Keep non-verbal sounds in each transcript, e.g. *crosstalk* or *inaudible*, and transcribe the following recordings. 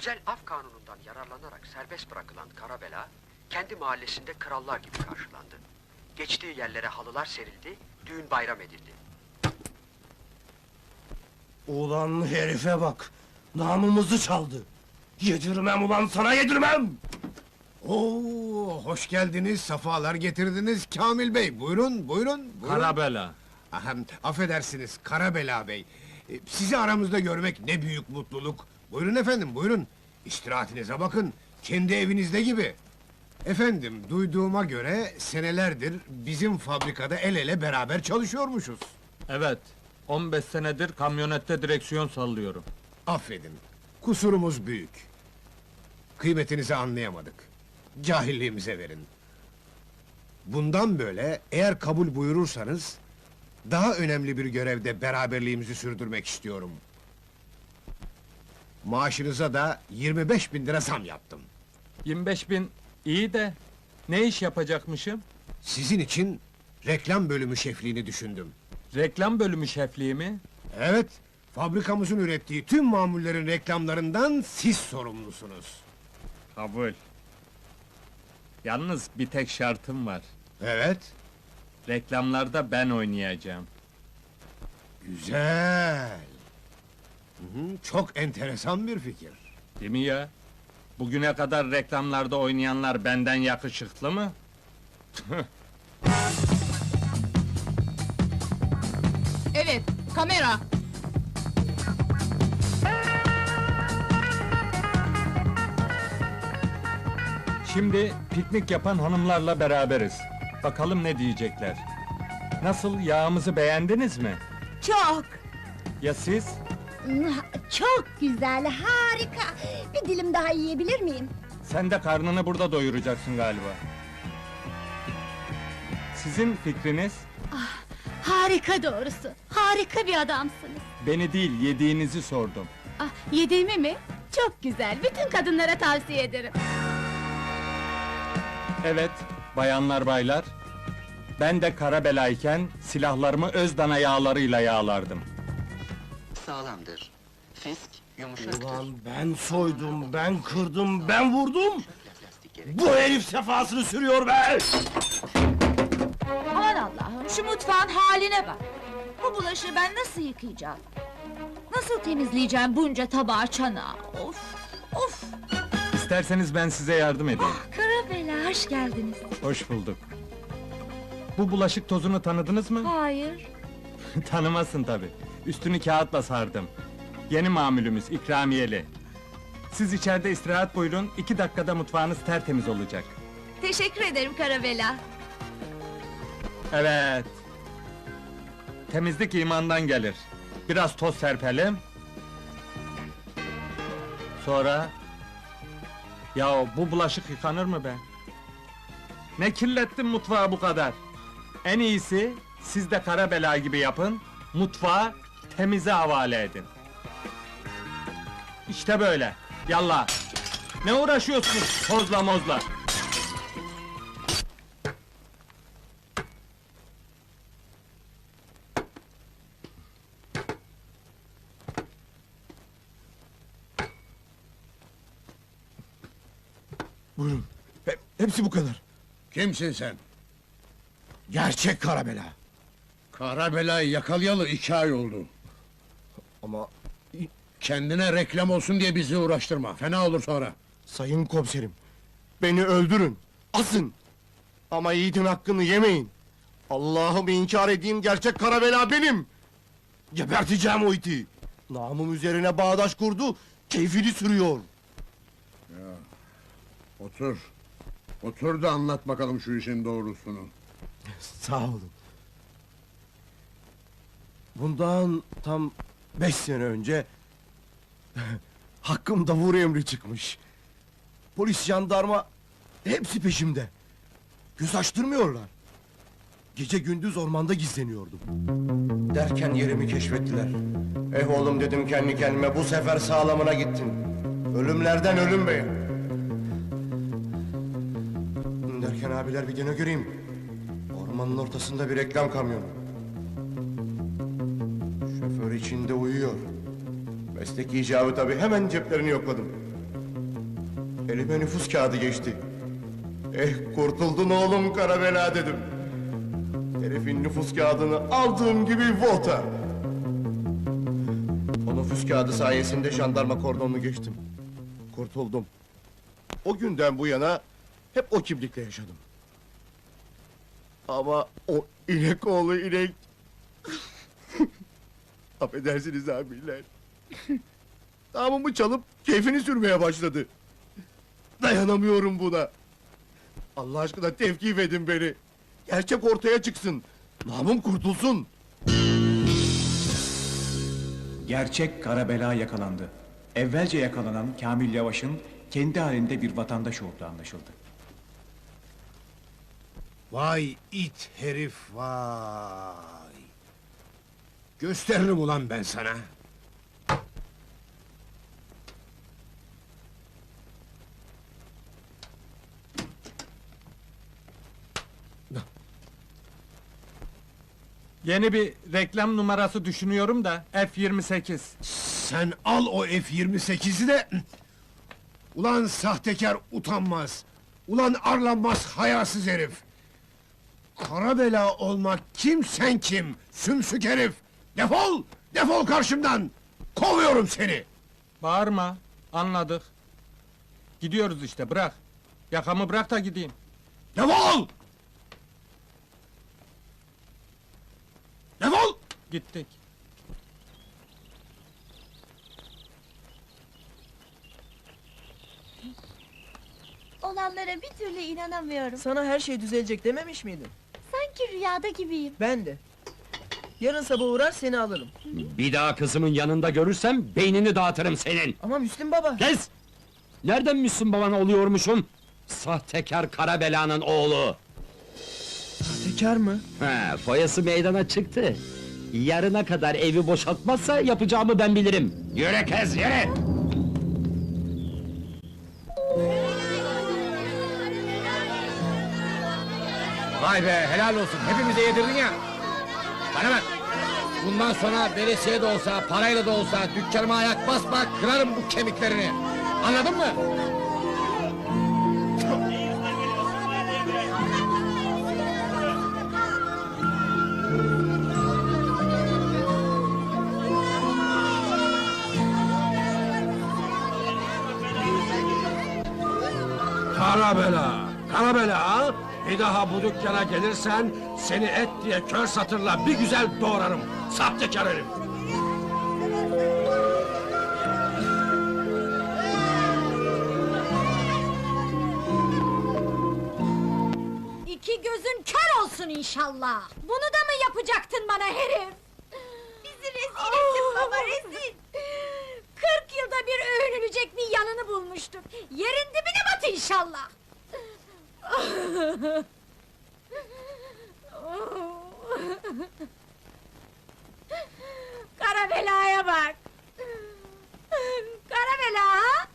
Özel af kanunundan yararlanarak serbest bırakılan Karabela, kendi mahallesinde krallar gibi karşılandı. Geçtiği yerlere halılar serildi, düğün bayram edildi. Ulan herife bak! Namımızı çaldı! Yedirmem ulan sana yedirmem! Oo, hoş geldiniz, safalar getirdiniz Kamil Bey. Buyurun, buyurun. buyurun. Karabela. Ahem, affedersiniz, Karabela Bey. Ee, Sizi aramızda görmek ne büyük mutluluk. Buyurun efendim, buyurun. İstirahatinize bakın, kendi evinizde gibi. Efendim, duyduğuma göre senelerdir bizim fabrikada el ele beraber çalışıyormuşuz. Evet. 15 senedir kamyonette direksiyon sallıyorum. Affedin, kusurumuz büyük. Kıymetinizi anlayamadık. Cahilliğimize verin. Bundan böyle eğer kabul buyurursanız... ...daha önemli bir görevde beraberliğimizi sürdürmek istiyorum. Maaşınıza da 25 bin lira zam yaptım. 25 bin iyi de ne iş yapacakmışım? Sizin için reklam bölümü şefliğini düşündüm. Reklam bölümü şefliği mi? Evet, fabrikamızın ürettiği tüm mamullerin reklamlarından siz sorumlusunuz. Kabul. Yalnız bir tek şartım var. Evet, Reklamlarda ben oynayacağım. Güzel. Çok enteresan bir fikir. Değil mi ya? Bugüne kadar reklamlarda oynayanlar benden yakışıklı mı? *laughs* Evet, kamera. Şimdi piknik yapan hanımlarla beraberiz. Bakalım ne diyecekler. Nasıl, yağımızı beğendiniz mi? Çok, Ya siz? Çok güzel, harika. Bir dilim daha yiyebilir miyim? Sen de karnını burada doyuracaksın galiba. Sizin fikriniz? Harika doğrusu. Harika bir adamsınız. Beni değil, yediğinizi sordum. Ah, yediğimi mi? Çok güzel. Bütün kadınlara tavsiye ederim. Evet, bayanlar baylar. Ben de kara belayken silahlarımı özdana yağlarıyla yağlardım. Sağlamdır. Fisk yumuşaktır. Ulan ben soydum, ben kırdım, ben vurdum! Bu herif sefasını sürüyor be! Aman Allah'ım, şu mutfağın haline bak. Bu bulaşığı ben nasıl yıkayacağım? Nasıl temizleyeceğim bunca tabağı çanağı? Of, of! İsterseniz ben size yardım edeyim. Karabela, hoş geldiniz. Hoş bulduk. Bu bulaşık tozunu tanıdınız mı? Hayır. *laughs* Tanımazsın tabi. Üstünü kağıtla sardım. Yeni mamülümüz, ikramiyeli. Siz içeride istirahat buyurun, iki dakikada mutfağınız tertemiz olacak. Teşekkür ederim Karabela. Evet. Temizlik imandan gelir. Biraz toz serpelim. Sonra... Ya bu bulaşık yıkanır mı be? Ne kirlettin mutfağı bu kadar? En iyisi siz de kara bela gibi yapın. Mutfağı temize havale edin. İşte böyle. Yallah. Ne uğraşıyorsunuz tozla mozla? Buyurun, he- hepsi bu kadar. Kimsin sen? Gerçek Karabela. Karabelayı yakalayalı iki ay oldu. Ama Kendine reklam olsun diye bizi uğraştırma, fena olur sonra. sayın komiserim, beni öldürün, asın! Ama yiğidin hakkını yemeyin! Allah'ımı inkar edeyim, gerçek Karabela benim! Geberteceğim o iti! Namım üzerine bağdaş kurdu, keyfini sürüyor! Otur. Otur da anlat bakalım şu işin doğrusunu. *laughs* Sağ olun. Bundan tam beş sene önce... *laughs* ...hakkımda vur emri çıkmış. Polis, jandarma... ...hepsi peşimde. Göz açtırmıyorlar. Gece gündüz ormanda gizleniyordum. Derken yerimi keşfettiler. Eh oğlum dedim kendi kendime, bu sefer sağlamına gittin. Ölümlerden ölüm bey. Derken abiler bir dene göreyim. Ormanın ortasında bir reklam kamyonu. Şoför içinde uyuyor. Meslek icabı tabii hemen ceplerini yokladım. Elime nüfus kağıdı geçti. Eh kurtuldun oğlum kara bela dedim. Herifin nüfus kağıdını aldığım gibi volta. O nüfus kağıdı sayesinde jandarma kordonunu geçtim. Kurtuldum. O günden bu yana hep o kimlikle yaşadım. Ama o inek oğlu inek... Affedersiniz abiler. Damımı *laughs* çalıp keyfini sürmeye başladı. Dayanamıyorum buna. Allah aşkına tevkif edin beni. Gerçek ortaya çıksın. Namım kurtulsun. Gerçek kara bela yakalandı. Evvelce yakalanan Kamil Yavaş'ın kendi halinde bir vatandaş olduğu anlaşıldı. Vay it herif vay! Gösteririm ulan ben sana! Yeni bir reklam numarası düşünüyorum da F28. Sen al o F-28'i de... Ulan sahtekar utanmaz! Ulan arlanmaz hayasız herif! Kara bela olmak kim sen kim? Sümsük herif! Defol! Defol karşımdan! Kovuyorum seni! Bağırma, anladık. Gidiyoruz işte, bırak. Yakamı bırak da gideyim. Defol! Defol! Gittik. Olanlara bir türlü inanamıyorum. Sana her şey düzelecek dememiş miydim? Sanki rüyada gibiyim. Ben de. Yarın sabah uğrar seni alırım. Bir daha kızımın yanında görürsem beynini dağıtırım senin. Ama Müslüm baba. Kes! Nereden Müslüm baban oluyormuşum? Sahtekar kara belanın oğlu. Tekar mı? He, foyası meydana çıktı. Yarına kadar evi boşaltmazsa yapacağımı ben bilirim. Yürü kez yürü! Vay be helal olsun hepimize yedirdin ya! Bana! Bundan sonra veresiye de olsa, parayla da olsa dükkanıma ayak basma, kırarım bu kemiklerini! Anladın mı? Kara bela, kara bela ha? Bir daha bu dükkana gelirsen seni et diye kör satırla bir güzel doğrarım. Sahtekar herif. İki gözün kör olsun inşallah. Bunu da mı yapacaktın bana herif? Bizi rezil ettin baba rezil. Kırk yılda bir övünülecek bir yanını bulmuştum. Yerin dibine bat inşallah. Kara belaya bak. Kara bela ha?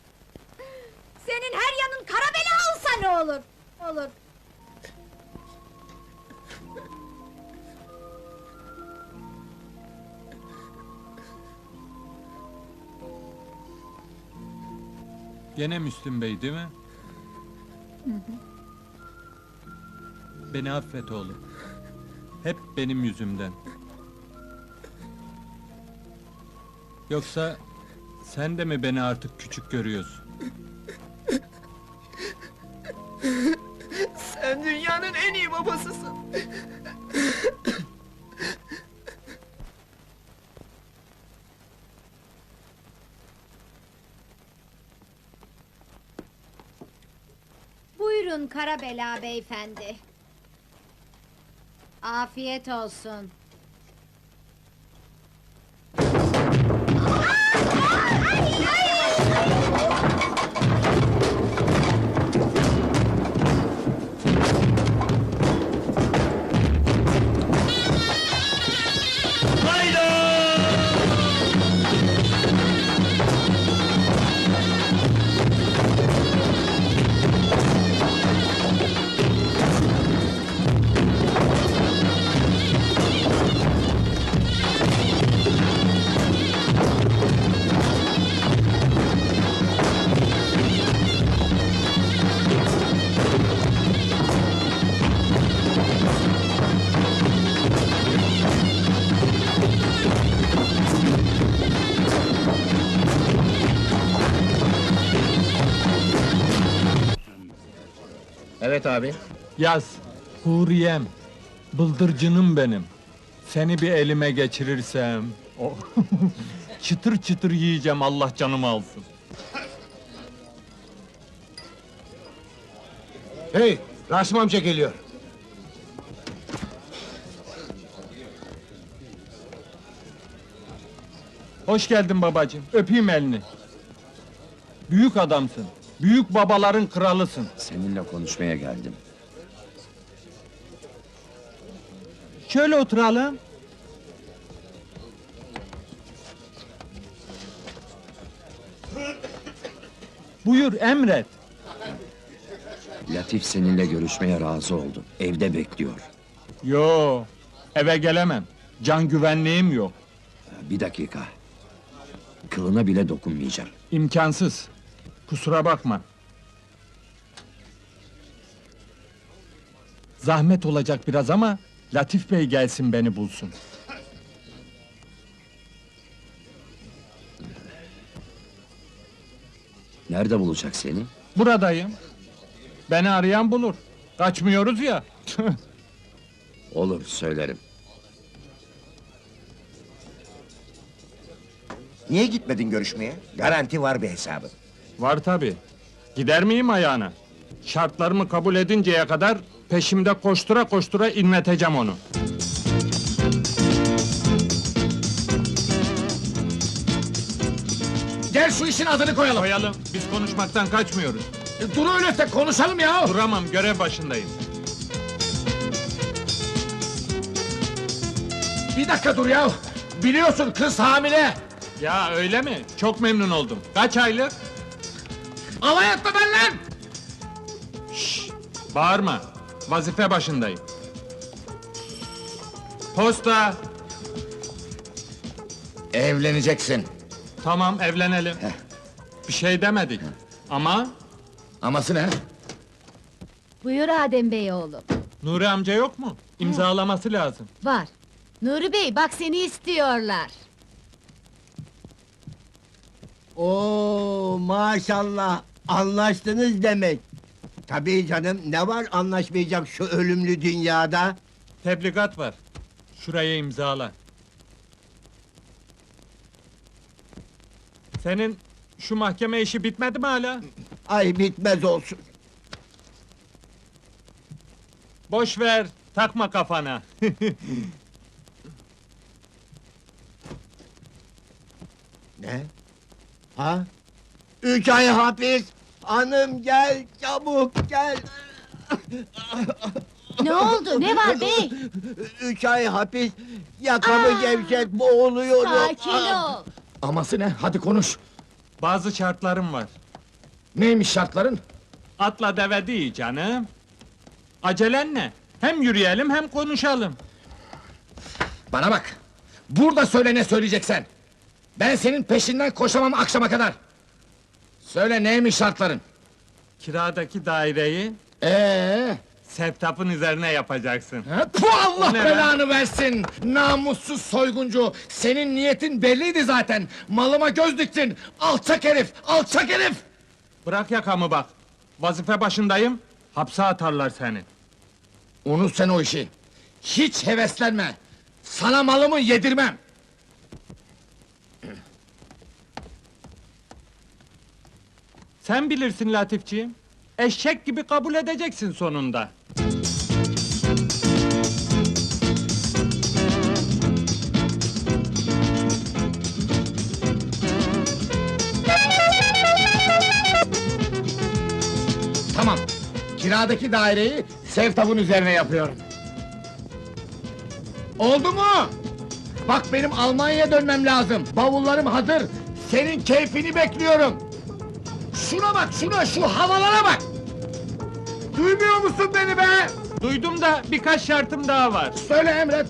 Senin her yanın kara bela olsa ne olur? Olur. Gene Müslüm Bey değil mi? Beni affet oğlum. Hep benim yüzümden. Yoksa sen de mi beni artık küçük görüyorsun? Sen dünyanın en iyi babasısın. Buyurun Karabela beyefendi. Afiyet olsun. Evet abi. Yaz. Huriyem. Bıldırcınım benim. Seni bir elime geçirirsem... o- *laughs* çıtır çıtır yiyeceğim Allah canımı alsın. Hey, Rasim amca geliyor. Hoş geldin babacığım. Öpeyim elini. Büyük adamsın. Büyük babaların kralısın. Seninle konuşmaya geldim. Şöyle oturalım. Buyur emret. Latif seninle görüşmeye razı oldu. Evde bekliyor. Yo, eve gelemem. Can güvenliğim yok. Bir dakika. Kılına bile dokunmayacağım. İmkansız. Kusura bakma. Zahmet olacak biraz ama Latif Bey gelsin beni bulsun. Nerede bulacak seni? Buradayım. Beni arayan bulur. Kaçmıyoruz ya. *laughs* Olur, söylerim. Niye gitmedin görüşmeye? Garanti var bir hesabı. Var tabi. Gider miyim ayağına? Şartlarımı kabul edinceye kadar peşimde koştura koştura inleteceğim onu. Gel şu işin adını koyalım. Koyalım. Biz konuşmaktan kaçmıyoruz. E, Dur öyle de konuşalım ya. Duramam, görev başındayım. Bir dakika dur ya. Biliyorsun kız hamile. Ya öyle mi? Çok memnun oldum. Kaç aylık? Alay etme ben lan. Bağırma. Vazife başındayım. Posta. Evleneceksin. Tamam, evlenelim. Bir şey demedik. Ama Aması ne? Buyur Adem Bey oğlum. Nuri amca yok mu? İmzalaması lazım. Var. Nuri Bey bak seni istiyorlar. Oo maşallah anlaştınız demek. Tabii canım ne var anlaşmayacak şu ölümlü dünyada? Tebligat var. Şuraya imzala. Senin şu mahkeme işi bitmedi mi hala? Ay bitmez olsun. Boş ver, takma kafana. *laughs* Ne? Ha? Üç ay hapis. Hanım gel çabuk gel. Ne oldu? Ne var bey? Üç ay hapis. Yakamı gevşet boğuluyorum. Sakin ol. Aması ne? Hadi konuş. Bazı şartlarım var. Neymiş şartların? Atla deve değil canım. Acelen ne? Hem yürüyelim hem konuşalım. Bana bak. Burada söyle ne söyleyeceksen. Ben senin peşinden koşamam akşama kadar. Söyle neymiş şartların? Kiradaki daireyi Ee, Sevtap'ın üzerine yapacaksın. bu Allah belanı versin! Namussuz soyguncu! Senin niyetin belliydi zaten! Malıma göz diktin! Alçak herif! Alçak herif! Bırak yakamı bak. Vazife başındayım, hapse atarlar seni. Unut sen o işi! Hiç heveslenme! Sana malımı yedirmem! Sen bilirsin Latifciğim. Eşek gibi kabul edeceksin sonunda. Tamam! Kiradaki daireyi Sevtap'ın üzerine yapıyorum. Oldu mu? Bak benim Almanya'ya dönmem lazım. Bavullarım hazır. Senin keyfini bekliyorum. Şuna bak, şuna, şu havalara bak! Duymuyor musun beni be? Duydum da birkaç şartım daha var. Söyle Emret.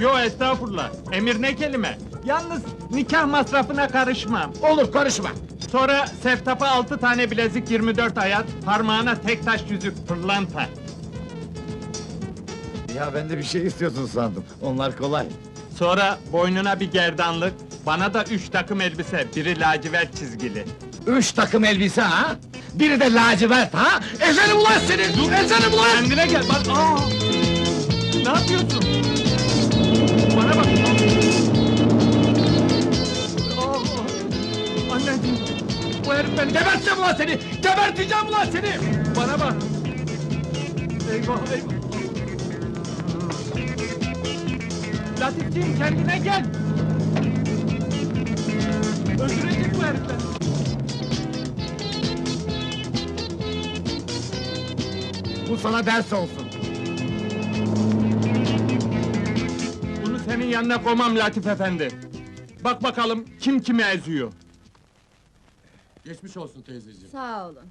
Yo estağfurullah. Emir ne kelime? Yalnız nikah masrafına karışmam. Olur, karışma. Sonra Sevtap'a altı tane bilezik 24 ayat, parmağına tek taş yüzük pırlanta. Ya ben de bir şey istiyorsun sandım. Onlar kolay. Sonra boynuna bir gerdanlık, bana da üç takım elbise, biri lacivert çizgili. Üç takım elbise ha? Biri de lacivert ha? Ezelim ulan seni! Ezelim ulan! Kendine gel bak. Aa! Ne yapıyorsun? Bana bak. Aa! Anneciğim. Bu herif beni Geberteceğim ulan seni! Geberteceğim ulan seni! Bana bak. Eyvah eyvah. Latifciğim kendine gel. Öldürecek bu herifler. Bu sana ders olsun. Bunu senin yanına koymam Latif efendi. Bak bakalım kim kimi eziyor. Geçmiş olsun teyzeciğim. Sağ olun.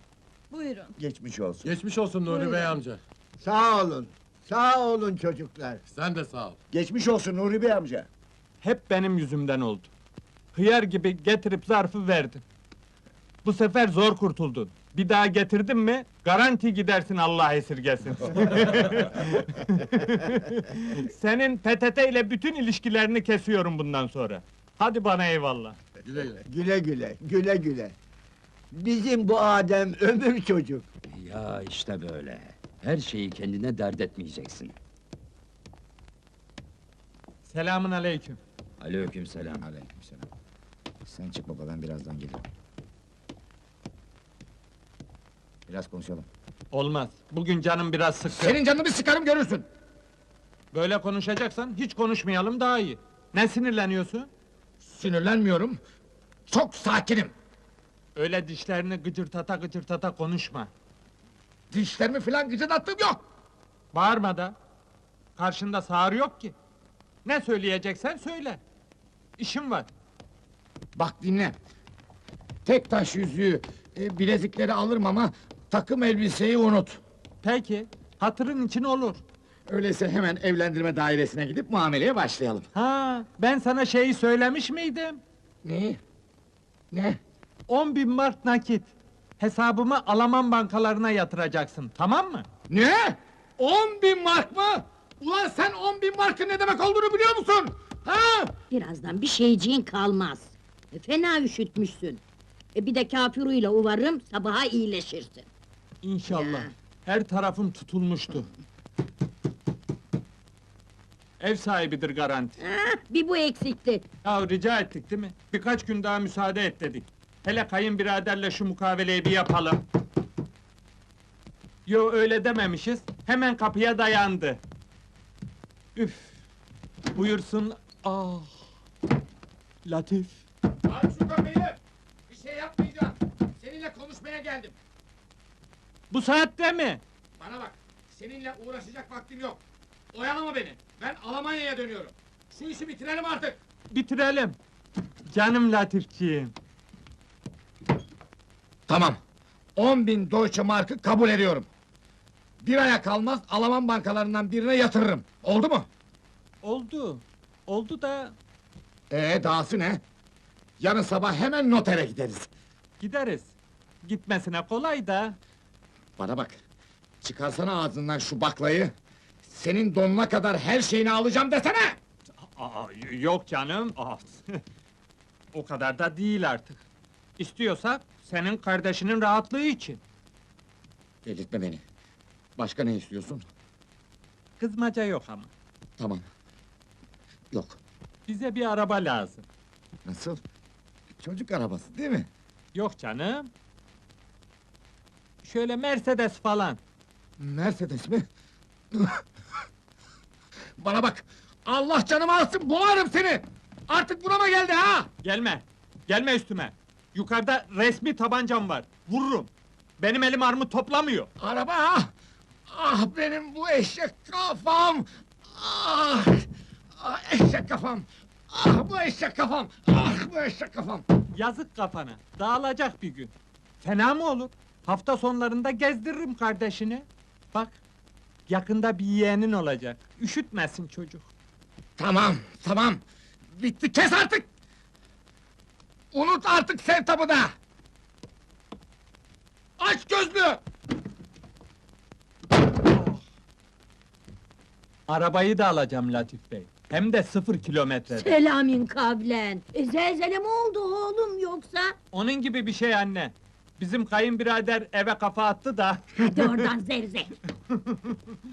Buyurun. Geçmiş olsun. Geçmiş olsun Nuri Bey amca. Sağ olun. Sağ olun çocuklar. Sen de sağ ol. Geçmiş olsun Nuri Bey amca. Hep benim yüzümden oldu. Hıyar gibi getirip zarfı verdin. Bu sefer zor kurtuldun. Bir daha getirdin mi, garanti gidersin Allah esirgesin. *laughs* Senin PTT ile bütün ilişkilerini kesiyorum bundan sonra. Hadi bana eyvallah. Güle güle. Güle güle, güle güle. Bizim bu Adem ömür çocuk. Ya işte böyle. Her şeyi kendine dert etmeyeceksin. Selamun aleyküm. Aleykümselam. Aleykümselam. Sen çık baba ben birazdan gelirim. Biraz konuşalım. Olmaz. Bugün canım biraz sıkkın. Senin canını bir sıkarım görürsün. Böyle konuşacaksan hiç konuşmayalım daha iyi. Ne sinirleniyorsun? Sinirlenmiyorum. Çok sakinim. Öyle dişlerini gıcırtata gıcırtata konuşma. Dişlerimi filan gıcırdattığım yok. Bağırma da. Karşında sağır yok ki. Ne söyleyeceksen söyle. İşim var. Bak dinle. Tek taş yüzüğü, e, bilezikleri alırım ama takım elbiseyi unut. Peki, hatırın için olur. Öyleyse hemen evlendirme dairesine gidip muameleye başlayalım. Ha, ben sana şeyi söylemiş miydim? Ne? Ne? 10 bin mark nakit. Hesabımı Alman bankalarına yatıracaksın, tamam mı? Ne? 10 bin mark mı? Ulan sen 10 bin markın ne demek olduğunu biliyor musun? Ha? Birazdan bir şeyciğin kalmaz. E, fena üşütmüşsün. E, bir de kafiruyla uvarım, sabaha iyileşirsin. İnşallah. Her tarafım tutulmuştu. Ev sahibidir garanti. Bir bu eksikti. Ya rica ettik değil mi? Birkaç gün daha müsaade et dedik. Hele kayınbiraderle şu mukaveleyi bir yapalım. Yo öyle dememişiz. Hemen kapıya dayandı. Üf. Buyursun. Ah. Latif. Aç şu kapıyı! Bir şey yapmayacağım. Seninle konuşmaya geldim. Bu saatte mi? Bana bak, seninle uğraşacak vaktim yok. Oyalama beni, ben Almanya'ya dönüyorum. Şu işi bitirelim artık. Bitirelim. Canım Latifciğim. Tamam. 10 bin Deutsche Mark'ı kabul ediyorum. Bir aya kalmaz Alman bankalarından birine yatırırım. Oldu mu? Oldu. Oldu da Ee dahası ne? Yarın sabah hemen notere gideriz. gideriz. Gitmesine kolay da. Bana bak. Çıkarsana ağzından şu baklayı. Senin donuna kadar her şeyini alacağım desene! Aa, yok canım. Aa, *laughs* o kadar da değil artık. İstiyorsak senin kardeşinin rahatlığı için. Delirtme beni. Başka ne istiyorsun? Kızmaca yok ama. Tamam. Yok. Bize bir araba lazım. Nasıl? Çocuk arabası değil mi? Yok canım. Şöyle Mercedes falan. Mercedes mi? *laughs* Bana bak! Allah canımı alsın, boğarım seni! Artık burama geldi ha! Gelme. Gelme üstüme. Yukarıda resmi tabancam var. Vururum. Benim elim armut toplamıyor. Araba ha! Ah benim bu eşek kafam! Ah! ah eşek kafam! Ah bu eşek kafam! Ah bu eşek kafam! Yazık kafana. Dağılacak bir gün. Fena mı olur? Hafta sonlarında gezdiririm kardeşini. Bak. Yakında bir yeğenin olacak. Üşütmesin çocuk. Tamam, tamam! Bitti, kes artık! Unut artık sevtabı da! Aç gözlü! Arabayı da alacağım Latif Bey. Hem de sıfır kilometrede. Selamün kavlen. E, zelzele mi oldu oğlum? Yo yoksa? Onun gibi bir şey anne. Bizim kayınbirader eve kafa attı da. Hadi oradan zevzek! *laughs*